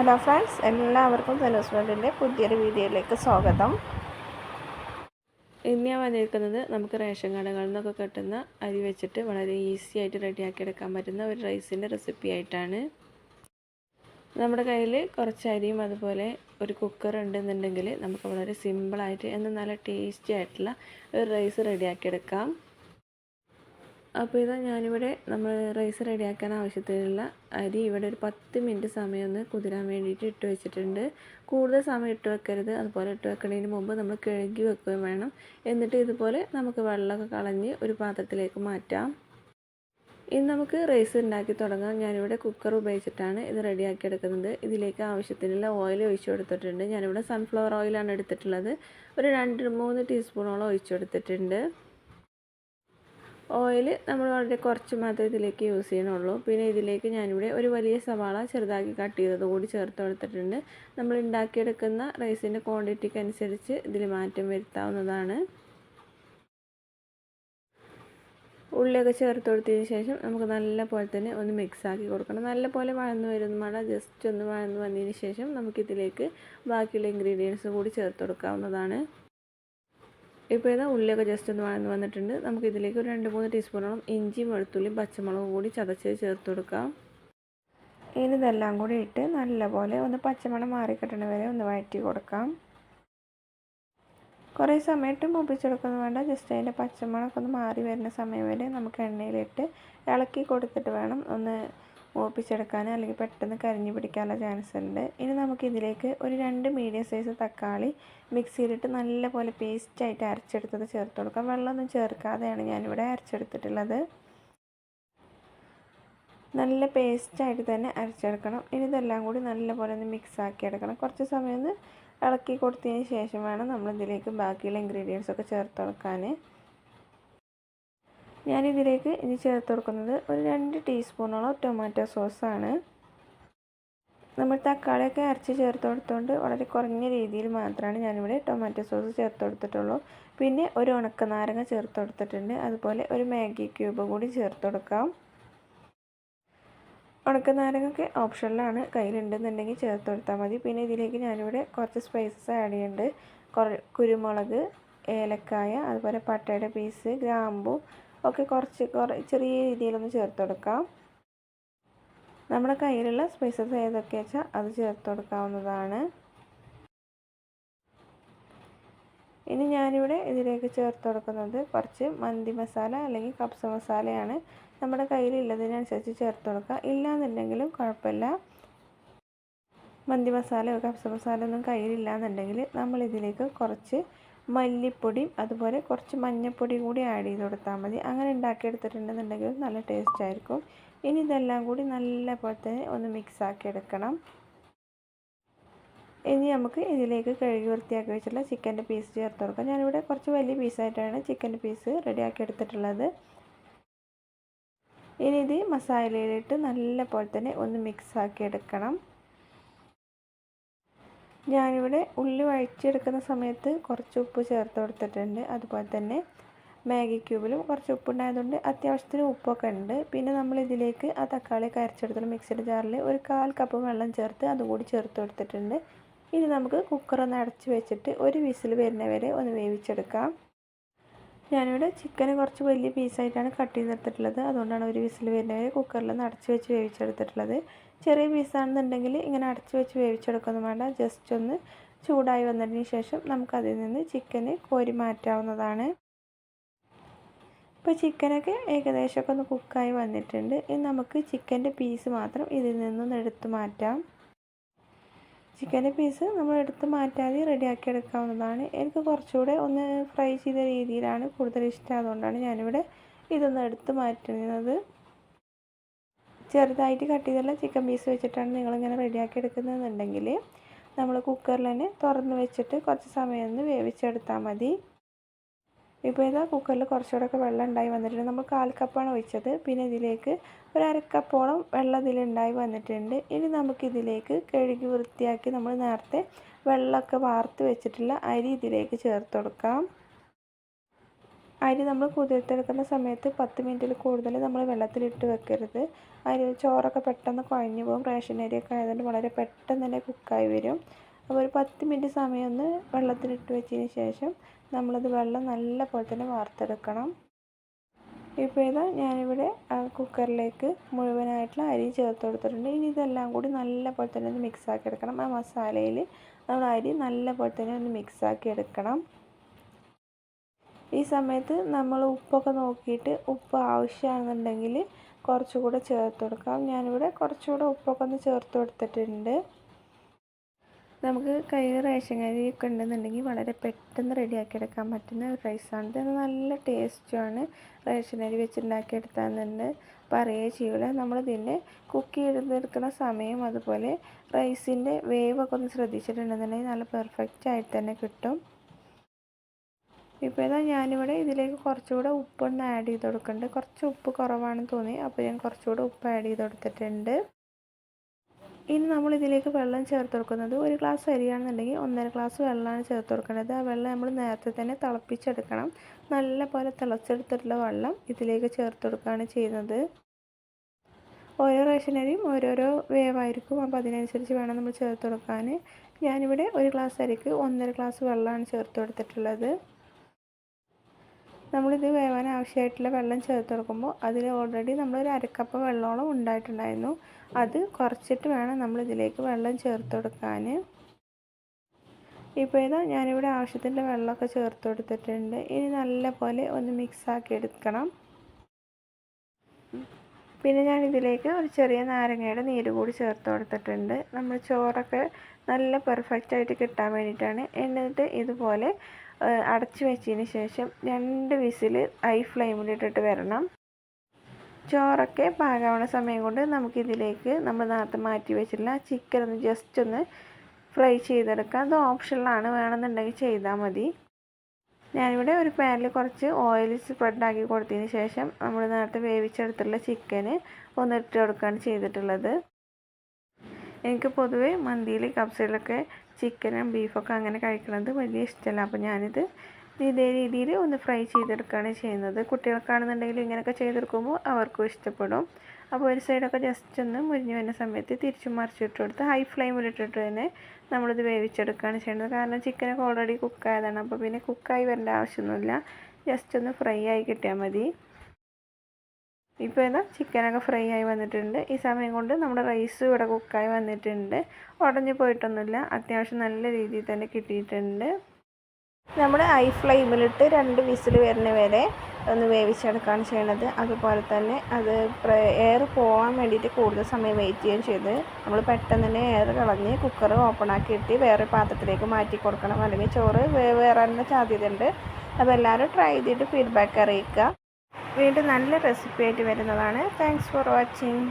Hello friends എല്ലാവർക്കും ധനുസ് വേൾഡിന്റെ പുതിയൊരു വീഡിയോയിലേക്ക് സ്വാഗതം. ഇന്ന് ഞാൻ വന്നിരിക്കുന്നത് നമുക്ക് റേഷൻ കടകളിൽ നിന്നൊക്കെ കിട്ടുന്ന അരി വെച്ചിട്ട് വളരെ ഈസി ആയിട്ട് റെഡിയാക്കി എടുക്കാൻ പറ്റുന്ന ഒരു റൈസിന്റെ റെസിപ്പി ആയിട്ടാണ്. നമ്മുടെ കയ്യിൽ കുറച്ച് അരിയും അതുപോലെ ഒരു കുക്കർ ഉണ്ടെന്നുണ്ടെങ്കിൽ നമുക്ക് വളരെ സിമ്പിളായിട്ട് എന്നാൽ നല്ല ടേസ്റ്റി ആയിട്ടുള്ള ഒരു റൈസ് റെഡിയാക്കി എടുക്കാം അപ്പോൾ ഇതാ ഞാനിവിടെ നമ്മൾ റൈസ് റെഡിയാക്കാൻ ആവശ്യത്തിനുള്ള അരി ഇവിടെ ഒരു പത്ത് മിനിറ്റ് സമയം ഒന്ന് കുതിരാൻ വേണ്ടിയിട്ട് ഇട്ട് വെച്ചിട്ടുണ്ട്. കൂടുതൽ സമയം ഇട്ട് വെക്കരുത്. അതുപോലെ ഇട്ട് വെക്കുന്നതിന് മുമ്പ് നമ്മൾ കഴുകി വെക്കുകയും വേണം. എന്നിട്ട് ഇതുപോലെ നമുക്ക് വെള്ളമൊക്കെ കളഞ്ഞ് ഒരു പാത്രത്തിലേക്ക് മാറ്റാം. ഇനി നമുക്ക് റൈസ് ഉണ്ടാക്കി തുടങ്ങാം. ഞാനിവിടെ കുക്കർ ഉപയോഗിച്ചിട്ടാണ് ഇത് റെഡിയാക്കി എടുക്കുന്നത്. ഇതിലേക്ക് ആവശ്യത്തിനുള്ള ഓയിൽ ഒഴിച്ചു കൊടുത്തിട്ടുണ്ട്. ഞാനിവിടെ സൺഫ്ലവർ ഓയിലാണ് എടുത്തിട്ടുള്ളത്. ഒരു രണ്ട് മൂന്ന് ടീസ്പൂണോളം ഒഴിച്ചു കൊടുത്തിട്ടുണ്ട്. ഓയിൽ നമ്മൾ വളരെ കുറച്ച് മാത്രമേ ഇതിലേക്ക് യൂസ് ചെയ്യണുള്ളൂ. പിന്നെ ഇതിലേക്ക് ഞാനിവിടെ ഒരു വലിയ സവാള ചെറുതാക്കി കട്ട് ചെയ്തത് കൂടി ചേർത്ത് കൊടുത്തിട്ടുണ്ട്. നമ്മൾ ഉണ്ടാക്കിയെടുക്കുന്ന റൈസിന്റെ ക്വാണ്ടിറ്റിക്ക് അനുസരിച്ച് ഇതിൽ മാറ്റം വരുത്താവുന്നതാണ്. ഉള്ളിയൊക്കെ ചേർത്ത് കൊടുത്തതിന് ശേഷം നമുക്ക് നല്ല പോലെ തന്നെ ഒന്ന് മിക്സ് ആക്കി കൊടുക്കണം. നല്ല പോലെ വഴന്ന് വരുന്ന മഴ ജസ്റ്റ് ഒന്ന് വഴന്ന് വന്നതിന് ശേഷം നമുക്കിതിലേക്ക് ബാക്കിയുള്ള ഇൻഗ്രീഡിയൻസ് കൂടി ചേർത്ത് കൊടുക്കാവുന്നതാണ്. ഇപ്പോൾ ഇതാ ഉള്ളിയൊക്കെ ജസ്റ്റ് ഒന്ന് വഴന്ന് വന്നിട്ടുണ്ട്. നമുക്ക് ഇതിലേക്ക് ഒരു രണ്ട് മൂന്ന് ടീസ്പൂണോളം ഇഞ്ചിയും വെളുത്തുള്ളിയും പച്ചമുളകും കൂടി ചതച്ച് ചേർത്ത് കൊടുക്കാം. ഇനി ഇതെല്ലാം കൂടി ഇട്ട് നല്ലപോലെ ഒന്ന് പച്ചമണം മാറിക്കിട്ടണ വരെ ഒന്ന് വഴറ്റി കൊടുക്കാം. കുറേ സമയത്ത് മൂപ്പിച്ചെടുക്കുന്നു വേണ്ട. ജസ്റ്റ് അതിന്റെ പച്ചമണമൊക്കെ ഒന്ന് മാറി വരുന്ന സമയം വരെ നമുക്ക് എണ്ണയിലിട്ട് ഇളക്കി കൊടുത്തിട്ട് വേണം ഒന്ന് മൂപ്പിച്ചെടുക്കാൻ അല്ലെങ്കിൽ പെട്ടെന്ന് കരിഞ്ഞു പിടിക്കാനുള്ള ചാൻസ് ഉണ്ട്. ഇനി നമുക്കിതിലേക്ക് ഒരു രണ്ട് മീഡിയം സൈസ് തക്കാളി മിക്സിയിലിട്ട് നല്ലപോലെ പേസ്റ്റായിട്ട് അരച്ചെടുത്തത് ചേർത്ത് കൊടുക്കാം. വെള്ളമൊന്നും ചേർക്കാതെയാണ് ഞാനിവിടെ അരച്ചെടുത്തിട്ടുള്ളത്. നല്ല പേസ്റ്റായിട്ട് തന്നെ അരച്ചെടുക്കണം. ഇനി ഇതെല്ലാം കൂടി നല്ലപോലെ ഒന്ന് മിക്സ് ആക്കി എടുക്കണം. കുറച്ച് സമയം ഒന്ന് ഇളക്കി കൊടുത്തതിന് ശേഷം വേണം നമ്മളിതിലേക്ക് ബാക്കിയുള്ള ഇൻഗ്രീഡിയൻസൊക്കെ ചേർത്ത് കൊടുക്കാൻ. ഞാനിതിലേക്ക് ഇനി ചേർത്ത് കൊടുക്കുന്നത് ഒരു രണ്ട് ടീസ്പൂണോളം ടൊമാറ്റോ സോസാണ്. നമ്മൾ തക്കാളിയൊക്കെ അരച്ച് ചേർത്ത് കൊടുത്തുകൊണ്ട് വളരെ കുറഞ്ഞ രീതിയിൽ മാത്രമാണ് ഞാനിവിടെ ടൊമാറ്റോ സോസ് ചേർത്ത് കൊടുത്തിട്ടുള്ളൂ. പിന്നെ ഒരു ഉണക്ക നാരങ്ങ ചേർത്ത് കൊടുത്തിട്ടുണ്ട്. അതുപോലെ ഒരു മാഗി ക്യൂബ് കൂടി ചേർത്ത് കൊടുക്കാം. ഉണക്ക നാരങ്ങയൊക്കെ ഓപ്ഷനിലാണ് കയ്യിലുണ്ടെന്നുണ്ടെങ്കിൽ ചേർത്ത് കൊടുത്താൽ മതി. പിന്നെ ഇതിലേക്ക് ഞാനിവിടെ കുറച്ച് സ്പൈസസ് ആഡ് ചെയ്യുന്നുണ്ട്. കുരുമുളക് ഏലക്കായ അതുപോലെ പട്ടയുടെ പീസ് ഗ്രാമ്പു ഒക്കെ കുറച്ച് കുറേ ചെറിയ രീതിയിലൊന്ന് ചേർത്ത് കൊടുക്കാം നമ്മുടെ കയ്യിലുള്ള സ്പൈസസ് ഏതൊക്കെ വെച്ചാൽ അത് ചേർത്ത് കൊടുക്കാവുന്നതാണ് ഇനി ഞാനിവിടെ ഇതിലേക്ക് ചേർത്ത് കൊടുക്കുന്നത് കുറച്ച് മന്തി മസാല അല്ലെങ്കിൽ കപ്സ മസാലയാണ്. നമ്മുടെ കയ്യിലുള്ളതിനനുസരിച്ച് ചേർത്ത് കൊടുക്കുക ഇല്ലാന്നുണ്ടെങ്കിലും കുഴപ്പമില്ല. മന്തി മസാലയോ കപ്സ മസാല ഒന്നും കയ്യിലില്ലാന്നുണ്ടെങ്കിൽ നമ്മൾ ഇതിലേക്ക് കുറച്ച് മല്ലിപ്പൊടിയും അതുപോലെ കുറച്ച് മഞ്ഞൾപ്പൊടി കൂടി ആഡ് ചെയ്ത് കൊടുത്താൽ മതി. അങ്ങനെ ഉണ്ടാക്കിയെടുത്തിട്ടുണ്ടെന്നുണ്ടെങ്കിൽ നല്ല ടേസ്റ്റ് ആയിരിക്കും. ഇനി ഇതെല്ലാം കൂടി നല്ല പോലെ തന്നെ ഒന്ന് മിക്സ് ആക്കി എടുക്കണം. ഇനി നമുക്ക് ഇതിലേക്ക് കഴുകി വൃത്തിയാക്കി വെച്ചിട്ടുള്ള ചിക്കന്റെ പീസ് ചേർത്ത് കൊടുക്കാം. ഞാനിവിടെ കുറച്ച് വലിയ പീസായിട്ടാണ് ചിക്കന്റെ പീസ് റെഡിയാക്കി എടുത്തിട്ടുള്ളത്. ഇനി ഇത് മസാലയിലിട്ട് നല്ല പോലെ തന്നെ ഒന്ന് മിക്സ് ആക്കി എടുക്കണം. ഞാനിവിടെ ഉള്ളി വഴിച്ചെടുക്കുന്ന സമയത്ത് കുറച്ച് ഉപ്പ് ചേർത്ത് കൊടുത്തിട്ടുണ്ട്. അതുപോലെ തന്നെ മാഗി ക്യൂബിലും കുറച്ച് ഉപ്പുണ്ടായതുകൊണ്ട് അത്യാവശ്യത്തിന് ഉപ്പൊക്കെ ഉണ്ട്. പിന്നെ നമ്മൾ ഇതിലേക്ക് ആ തക്കാളി കരച്ചെടുത്തുള്ള മിക്സിയുടെ ജാറിൽ ഒരു കാൽ കപ്പ് വെള്ളം ചേർത്ത് അതുകൂടി ചേർത്ത് കൊടുത്തിട്ടുണ്ട്. ഇനി നമുക്ക് കുക്കർ ഒന്ന് അടച്ച് വെച്ചിട്ട് ഒരു വിസിൽ വരുന്നവരെ ഒന്ന് വേവിച്ചെടുക്കാം. ഞാനിവിടെ ചിക്കൻ കുറച്ച് വലിയ പീസായിട്ടാണ് കട്ട് ചെയ്തെടുത്തിട്ടുള്ളത്. അതുകൊണ്ടാണ് ഒരു വിസിൽ വരുന്നവരെ കുക്കറിൽ നിന്ന് അടച്ച് വെച്ച് വേവിച്ചെടുത്തിട്ടുള്ളത്. ചെറിയ പീസാണെന്നുണ്ടെങ്കിൽ ഇങ്ങനെ അടച്ച് വെച്ച് വേവിച്ചെടുക്കൊന്നും വേണ്ട. ജസ്റ്റ് ഒന്ന് ചൂടായി വന്നതിന് ശേഷം നമുക്കതിൽ നിന്ന് ചിക്കന് കോരി മാറ്റാവുന്നതാണ്. ഇപ്പോൾ ചിക്കനൊക്കെ ഏകദേശമൊക്കെ ഒന്ന് കുക്കായി വന്നിട്ടുണ്ട്. ഇനി നമുക്ക് ചിക്കന്റെ പീസ് മാത്രം ഇതിൽ നിന്നൊന്ന് എടുത്തു മാറ്റാം. ചിക്കന്റെ പീസ് നമ്മൾ എടുത്ത് മാറ്റാതെ റെഡിയാക്കി എടുക്കാവുന്നതാണ്. എനിക്ക് കുറച്ചുകൂടെ ഒന്ന് ഫ്രൈ ചെയ്ത രീതിയിലാണ് കൂടുതൽ ഇഷ്ടം അതുകൊണ്ടാണ് ഞാനിവിടെ ഇതൊന്ന് എടുത്ത് മാറ്റുന്നത്. ചെറുതായിട്ട് കട്ട് ചെയ്തുള്ള ചിക്കൻ പീസ് വെച്ചിട്ടാണ് നിങ്ങളിങ്ങനെ റെഡിയാക്കി എടുക്കുന്നതെന്നുണ്ടെങ്കിൽ നമ്മൾ കുക്കറിൽ തന്നെ തുറന്ന് വെച്ചിട്ട് കുറച്ച് സമയം ഒന്ന് വേവിച്ചെടുത്താൽ മതി. ഇപ്പോൾ ഇതാ കുക്കറിൽ കുറച്ചുകൂടെയൊക്കെ വെള്ളം ഉണ്ടായി വന്നിട്ടുണ്ട്. നമ്മൾ കാൽ കപ്പാണ് ഒഴിച്ചത്. പിന്നെ ഇതിലേക്ക് ഒരു അരക്കപ്പോളം വെള്ളം ഇതിലുണ്ടായി വന്നിട്ടുണ്ട്. ഇനി നമുക്കിതിലേക്ക് കഴുകി വൃത്തിയാക്കി നമ്മൾ നേരത്തെ വെള്ളമൊക്കെ വാർത്ത് വെച്ചിട്ടുള്ള അരി ഇതിലേക്ക് ചേർത്ത് കൊടുക്കാം. അരി നമ്മൾ കുതിർത്തെടുക്കുന്ന സമയത്ത് പത്ത് മിനിറ്റിൽ കൂടുതൽ നമ്മൾ വെള്ളത്തിലിട്ട് വെക്കരുത്. അരി ചോറൊക്കെ പെട്ടെന്ന് കുഴഞ്ഞു പോകും. റേഷൻ അരിയൊക്കെ ആയതുകൊണ്ട് വളരെ പെട്ടെന്ന് തന്നെ കുക്കായി വരും. അപ്പോൾ ഒരു പത്ത് മിനിറ്റ് സമയം ഒന്ന് വെള്ളത്തിലിട്ട് വെച്ചതിന് ശേഷം നമ്മളത് വെള്ളം നല്ല പോലെ തന്നെ വാർത്തെടുക്കണം. ഇപ്പോൾ ഇതാ ഞാനിവിടെ കുക്കറിലേക്ക് മുഴുവനായിട്ടുള്ള അരി ചേർത്ത് കൊടുത്തിട്ടുണ്ട്. ഇനി ഇതെല്ലാം കൂടി നല്ല പോലെ തന്നെ ഒന്ന് മിക്സാക്കി എടുക്കണം. ആ മസാലയിൽ നമ്മൾ അരി നല്ല പോലെ തന്നെ ഒന്ന് മിക്സാക്കി എടുക്കണം. ഈ സമയത്ത് നമ്മൾ ഉപ്പൊക്കെ നോക്കിയിട്ട് ഉപ്പ് ആവശ്യമാണെന്നുണ്ടെങ്കിൽ കുറച്ചുകൂടെ ചേർത്ത് കൊടുക്കാം. ഞാനിവിടെ കുറച്ചുകൂടെ ഉപ്പൊക്കെ ഒന്ന് ചേർത്ത് കൊടുത്തിട്ടുണ്ട്. നമുക്ക് കയ്യിൽ റേഷൻ അരിയൊക്കെ ഉണ്ടെന്നുണ്ടെങ്കിൽ വളരെ പെട്ടെന്ന് റെഡിയാക്കി എടുക്കാൻ പറ്റുന്ന ഒരു റൈസാണ് ഇത് നല്ല ടേസ്റ്റുമാണ് റേഷൻ അരി വെച്ചുണ്ടാക്കി എടുത്താന്നുണ്ട് പറയുകയേ ചെയ്യൂല. നമ്മളിതിന്റെ കുക്ക് ചെയ്തെടുക്കുന്ന സമയം അതുപോലെ റൈസിന്റെ വേവൊക്കെ ഒന്ന് ശ്രദ്ധിച്ചിട്ടുണ്ടെന്നുണ്ടെങ്കിൽ നല്ല പെർഫെക്റ്റ് ആയിട്ട് തന്നെ കിട്ടും. ഇപ്പോൾ ഇതാ ഞാനിവിടെ ഇതിലേക്ക് കുറച്ചുകൂടെ ഉപ്പൊന്ന് ആഡ് ചെയ്ത് കൊടുക്കുന്നുണ്ട്. കുറച്ച് ഉപ്പ് കുറവാണെന്ന് തോന്നി. അപ്പോൾ ഞാൻ കുറച്ചുകൂടെ ഉപ്പ് ആഡ് ചെയ്ത് കൊടുത്തിട്ടുണ്ട്. ഇനി നമ്മൾ ഇതിലേക്ക് വെള്ളം ചേർത്ത് കൊടുക്കുന്നത് ഒരു ഗ്ലാസ് അരിയാണെന്നുണ്ടെങ്കിൽ ഒന്നര ഗ്ലാസ് വെള്ളമാണ് ചേർത്ത് കൊടുക്കേണ്ടത്. ആ വെള്ളം നമ്മൾ നേരത്തെ തന്നെ തിളപ്പിച്ചെടുക്കണം. നല്ല പോലെ തിളച്ചെടുത്തിട്ടുള്ള വെള്ളം ഇതിലേക്ക് ചേർത്ത് കൊടുക്കുകയാണ് ചെയ്യുന്നത്. ഓരോ റേഷൻ അരിയും ഓരോരോ വേവായിരിക്കും. അപ്പോൾ അതിനനുസരിച്ച് വേണം നമ്മൾ ചേർത്ത് കൊടുക്കാൻ. ഞാനിവിടെ ഒരു ഗ്ലാസ് അരിക്ക് ഒന്നര ഗ്ലാസ് വെള്ളമാണ് ചേർത്ത് കൊടുത്തിട്ടുള്ളത്. നമ്മളിത് വേവാൻ ആവശ്യമായിട്ടുള്ള വെള്ളം ചേർത്ത് കൊടുക്കുമ്പോൾ അതിൽ ഓൾറെഡി നമ്മളൊരു അരക്കപ്പ് വെള്ളമോളം ഉണ്ടായിട്ടുണ്ടായിരുന്നു. അത് കുറച്ചിട്ട് വേണം നമ്മളിതിലേക്ക് വെള്ളം ചേർത്ത് കൊടുക്കാൻ. ഇപ്പോൾ ഇതാ ഞാനിവിടെ ആവശ്യത്തിന്റെ വെള്ളമൊക്കെ ചേർത്ത് കൊടുത്തിട്ടുണ്ട്. ഇനി നല്ലപോലെ ഒന്ന് മിക്സാക്കി എടുക്കണം. പിന്നെ ഞാൻ ഇതിലേക്ക് ഒരു ചെറിയ നാരങ്ങയുടെ നീര് കൂടി ചേർത്ത് കൊടുത്തിട്ടുണ്ട്. നമ്മൾ ചോറൊക്കെ നല്ല പെർഫെക്റ്റ് ആയിട്ട് കിട്ടാൻ വേണ്ടിയിട്ടാണ്. എന്നിട്ട് ഇതുപോലെ അടച്ചു വെച്ചതിന് ശേഷം രണ്ട് വിസിൽ ഹൈ ഫ്ലെയിമിലിട്ടിട്ട് വരണം. ചോറൊക്കെ പാകാവുന്ന സമയം കൊണ്ട് നമുക്കിതിലേക്ക് നമ്മൾ നേരത്തെ മാറ്റി വെച്ചിട്ടുള്ള ചിക്കൻ ഒന്ന് ജസ്റ്റ് ഒന്ന് ഫ്രൈ ചെയ്തെടുക്കാം. അത് ഓപ്ഷനിലാണ് വേണമെന്നുണ്ടെങ്കിൽ ചെയ്താൽ മതി. ഞാനിവിടെ ഒരു പാനിൽ കുറച്ച് ഓയിൽ സ്പ്രെഡാക്കി കൊടുത്തതിന് ശേഷം നമ്മൾ നേരത്തെ വേവിച്ചെടുത്തുള്ള ചിക്കന് ഒന്ന് ഇട്ട് കൊടുക്കുകയാണ് ചെയ്തിട്ടുള്ളത്. എനിക്ക് പൊതുവേ മന്തിയിൽ കബ്സയിലൊക്കെ ചിക്കനും ബീഫൊക്കെ അങ്ങനെ കഴിക്കുന്നത് വലിയ ഇഷ്ടമല്ല. അപ്പോൾ ഞാനിത് ഇതേ രീതിയിൽ ഒന്ന് ഫ്രൈ ചെയ്തെടുക്കുകയാണ് ചെയ്യുന്നത്. കുട്ടികൾക്കാണെന്നുണ്ടെങ്കിൽ ഇങ്ങനെയൊക്കെ ചെയ്തെടുക്കുമ്പോൾ അവർക്കും ഇഷ്ടപ്പെടും. അപ്പോൾ ഒരു സൈഡൊക്കെ ജസ്റ്റ് ഒന്ന് മുരിഞ്ഞു വരുന്ന സമയത്ത് തിരിച്ചും മറിച്ചിട്ട് കൊടുത്ത് ഹൈ ഫ്ലെയിമിലിട്ടിട്ട് തന്നെ നമ്മളിത് വേവിച്ചെടുക്കുകയാണ് ചെയ്യുന്നത്. കാരണം ചിക്കനൊക്കെ ഓൾറെഡി കുക്കായതാണ് അപ്പോൾ പിന്നെ കുക്കായി വരേണ്ട ആവശ്യമൊന്നുമില്ല. ജസ്റ്റ് ഒന്ന് ഫ്രൈ ആയി കിട്ടിയാൽ മതി. ഇപ്പോൾ ഇതാ ചിക്കനൊക്കെ ഫ്രൈ ആയി വന്നിട്ടുണ്ട്. ഈ സമയം കൊണ്ട് നമ്മുടെ റൈസ് ഇവിടെ കുക്കായി വന്നിട്ടുണ്ട്. ഉടഞ്ഞു പോയിട്ടൊന്നുമില്ല. അത്യാവശ്യം നല്ല രീതിയിൽ തന്നെ കിട്ടിയിട്ടുണ്ട്. നമ്മൾ ഹൈ ഫ്ലെയിമിലിട്ട് രണ്ട് വിസിൽ വരുന്ന വരെ ഒന്ന് വേവിച്ചെടുക്കുകയാണ് ചെയ്യണത്. അതുപോലെ തന്നെ അത് എയർ പോകാൻ വേണ്ടിയിട്ട് കൂടുതൽ സമയം വെയിറ്റ് ചെയ്യുകയും ചെയ്ത് നമ്മൾ പെട്ടെന്ന് തന്നെ എയർ കളഞ്ഞ് കുക്കർ ഓപ്പൺ ആക്കിയിട്ട് വേറെ പാത്രത്തിലേക്ക് മാറ്റി കൊടുക്കണം. അല്ലെങ്കിൽ ചോറ് വേവേറാനുള്ള സാധ്യതയുണ്ട്. അപ്പോൾ എല്ലാവരും ട്രൈ ചെയ്തിട്ട് ഫീഡ്ബാക്ക് അറിയിക്കുക. വീണ്ടും നല്ല റെസിപ്പി ആയിട്ട് വരുന്നതാണ്. Thanks for watching